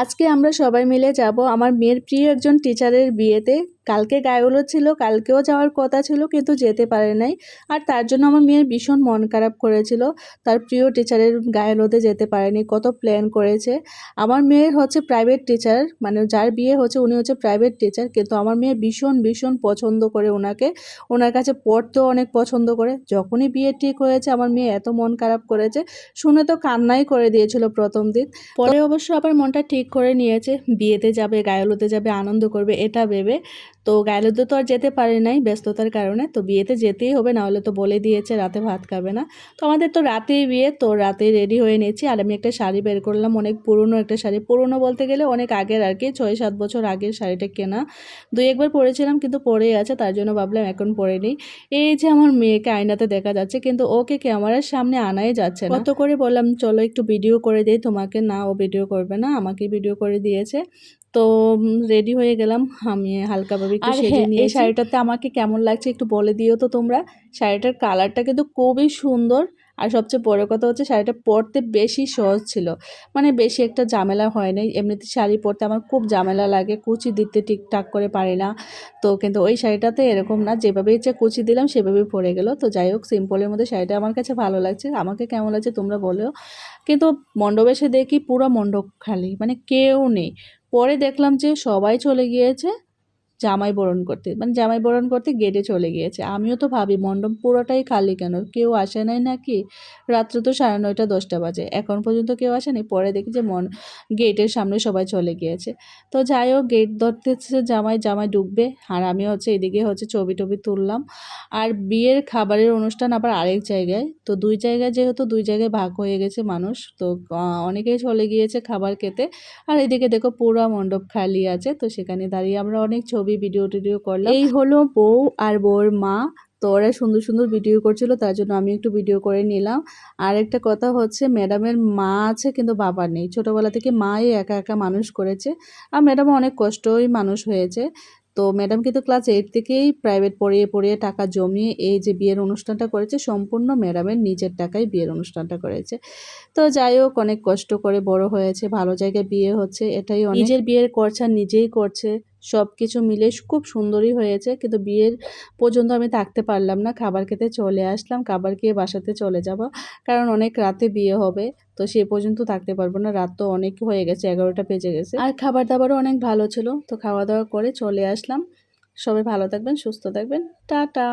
আজকে আমরা সবাই মিলে যাব। আমার মেয়ের প্রিয় একজন টিচারের বিয়েতে। কালকে গায়েগুলো ছিল, কালকেও যাওয়ার কথা ছিল, কিন্তু যেতে পারে নাই। আর তার জন্য আমার মেয়ের ভীষণ মন খারাপ করেছিল। তার প্রিয় টিচারের গায়েলোতে যেতে পারেনি, কত প্ল্যান করেছে। আমার মেয়ের হচ্ছে প্রাইভেট টিচার মানে যার বিয়ে হচ্ছে উনি হচ্ছে প্রাইভেট টিচার কিন্তু আমার মেয়ে ভীষণ ভীষণ পছন্দ করে ওনাকে। ওনার কাছে পড়তেও অনেক পছন্দ করে। যখনই বিয়ে ঠিক হয়েছে, আমার মেয়ে এত মন খারাপ করেছে। শুনে তো কান্নাই করে দিয়েছিল প্রথম দিন। পরে অবশ্য আবার মনটা ঠিক করে নিয়েছে বিয়েতে যাবে গায়েলোতে যাবে আনন্দ করবে এটা ভেবে তো গায়েলোতে তো আর যেতে পারে নাই ব্যস্ততার কারণে। তো বিয়েতে যেতেই হবে, না হলে তো বলে দিয়েছে রাতে ভাত খাবে না। তো আমাদের তো রাতেই বিয়ে, তো রাতে রেডি হয়ে নিয়েছি। আর আমি একটা শাড়ি বের করলাম, অনেক পুরনো একটা শাড়ি। পুরনো বলতে গেলে অনেক আগের আর কি, ছয় সাত বছর আগের শাড়িটা কেনা। দুই একবার পরেছিলাম, কিন্তু পরেই আছে, তার জন্য ভাবলাম এখন পরে নিই। এই যে আমার মেয়েকে আয়নাতে দেখা যাচ্ছে, কিন্তু ওকে ক্যামেরার সামনে আনাই যাচ্ছে কত করে বললাম, চলো একটু ভিডিও করে দিই, তোমাকে না ও ভিডিও করবে না, আমাকে ভিডিও করে দিয়েছে। তো রেডি হয়ে গেলাম। আমি হালকাভাবে একটু সেজে হ্যাঁ, এই শাড়িটাতে আমাকে কেমন লাগছে একটু বলে দিও তো তোমরা। শাড়িটার কালারটা কিন্তু খুবই সুন্দর। আর সবচেয়ে বড় কথা হচ্ছে শাড়িটা পরতে বেশি সহজ ছিল। মানে বেশি একটা ঝামেলা হয় নাই। এমনিতে শাড়ি পরতে আমার খুব ঝামেলা লাগে। কুচি দিতে ঠিকঠাক করে পারি না। তো কিন্তু ওই শাড়িটাতে এরকম না। যেভাবে ইচ্ছে কুচি দিলাম সেভাবেই পরে গেল। তো যাই হোক সিম্পলের মধ্যে শাড়িটা আমার কাছে ভালো লাগছে। আমাকে কেমন লাগছে তোমরা বলো। কিন্তু মণ্ডপে এসে দেখি পুরো মণ্ডপ খালি। মানে কেউ নেই। পরে দেখলাম যে সবাই চলে গিয়েছে। জামাই বরণ করতে। মানে জামাই বরণ করতে গেটে চলে গিয়েছে। আমিও তো ভাবি, মণ্ডপ পুরোটাই খালি কেন? কেউ আসে নাই নাকি? রাত্রে তো সাড়ে নয়টা, দশটা বাজে। এখন পর্যন্ত কেউ আসেনি। পরে দেখি যে মন গেটের সামনে সবাই চলে গিয়েছে। তো যাই হোক গেট ধরতেছে জামাই জামাই ডুববে আর আমি হচ্ছে এদিকে হচ্ছে ছবি টবি তুললাম। আর বিয়ের খাবারের অনুষ্ঠান আবার আরেক জায়গায়। তো দুই জায়গায় যেহেতু দুই জায়গায় ভাগ হয়ে গেছে মানুষ, তো অনেকেই চলে গিয়েছে খাবার খেতে। আর এদিকে দেখো পুরো মণ্ডপ খালি আছে। তো সেখানে দাঁড়িয়ে আমরা অনেক ছবি ভিডিও টিডিও করলাম। এই হলো বউ আর বউর মা। তো ওরা সুন্দর সুন্দর ভিডিও করছিল তার জন্য আমি একটু ভিডিও করে নিলাম। আর একটা কথা হচ্ছে ম্যাডামের মা আছে কিন্তু বাবা নেই। ছোটোবেলা থেকে মাই একা একা মানুষ করেছে। আর ম্যাডাম অনেক কষ্টই মানুষ হয়েছে। তো ম্যাডাম কিন্তু ক্লাস এইট থেকেই প্রাইভেট পড়িয়ে পড়িয়ে টাকা জমিয়ে এই যে বিয়ের অনুষ্ঠানটা করেছে সম্পূর্ণ ম্যাডামের নিজের টাকায় বিয়ের অনুষ্ঠানটা করেছে। তো যাই হোক অনেক কষ্ট করে বড় হয়েছে ভালো জায়গায় বিয়ে হচ্ছে এটাই নিজের বিয়ের খরচা নিজেই করছে। সব কিছু মিলে খুব সুন্দরই হয়েছে। কিন্তু বিয়ের পর্যন্ত আমি থাকতে পারলাম না। খাবার খেতে চলে আসলাম। খাবার খেয়ে বাসাতে চলে যাব। কারণ অনেক রাতে বিয়ে হবে। তো সে পর্যন্ত থাকতে পারব না। রাত তো অনেক হয়ে গেছে। এগারোটা বেজে গেছে। আর খাবার দাবারও অনেক ভালো ছিল। তো খাওয়া দাওয়া করে চলে আসলাম। সবাই ভালো থাকবেন, সুস্থ থাকবেন। টাটা!